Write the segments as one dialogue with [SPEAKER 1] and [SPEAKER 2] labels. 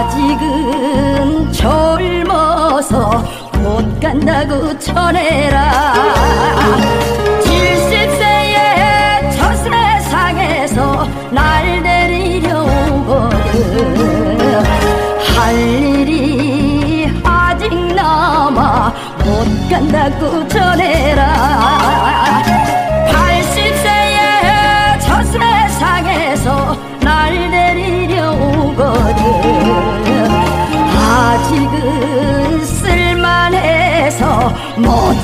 [SPEAKER 1] 아직은 젊어서 못 간다고 전해라. 칠십 세의저 세상에서 날 데리려 오거든 할 일이 아직 남아 못 간다고 전해라. 팔십 세의저 세상에서 날 데리려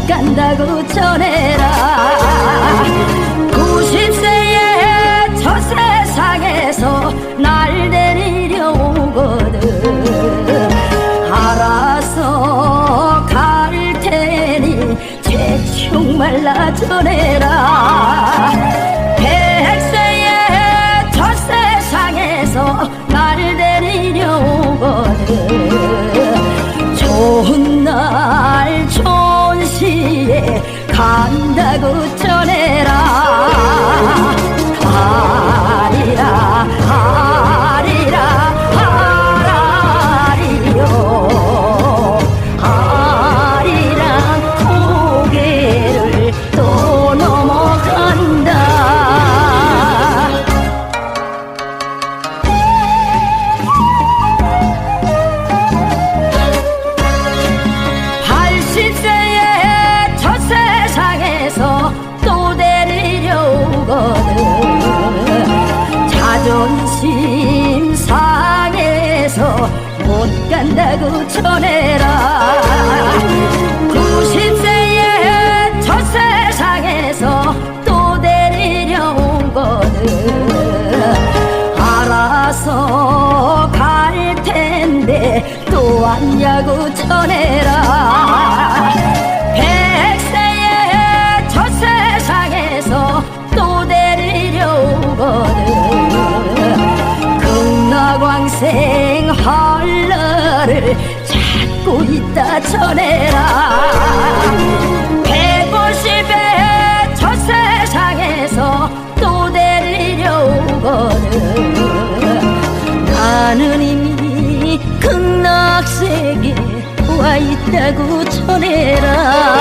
[SPEAKER 1] 간다고 전해라. 90세에 저 세상에서 날 데리려 오거든. 알아서 갈 테니 대충 말라 전해라 간다고 전해라. 하 심 상해서 못 간다고 전해라. 구십 세에저 세상에서 또 데리려 오거든 알아서 갈 텐데 또 왔냐고 전해라 다 전해라. 백오십에 저 세상에서 또 데리려 오거든 나는 이미 극락세계에 와 있다고 전해라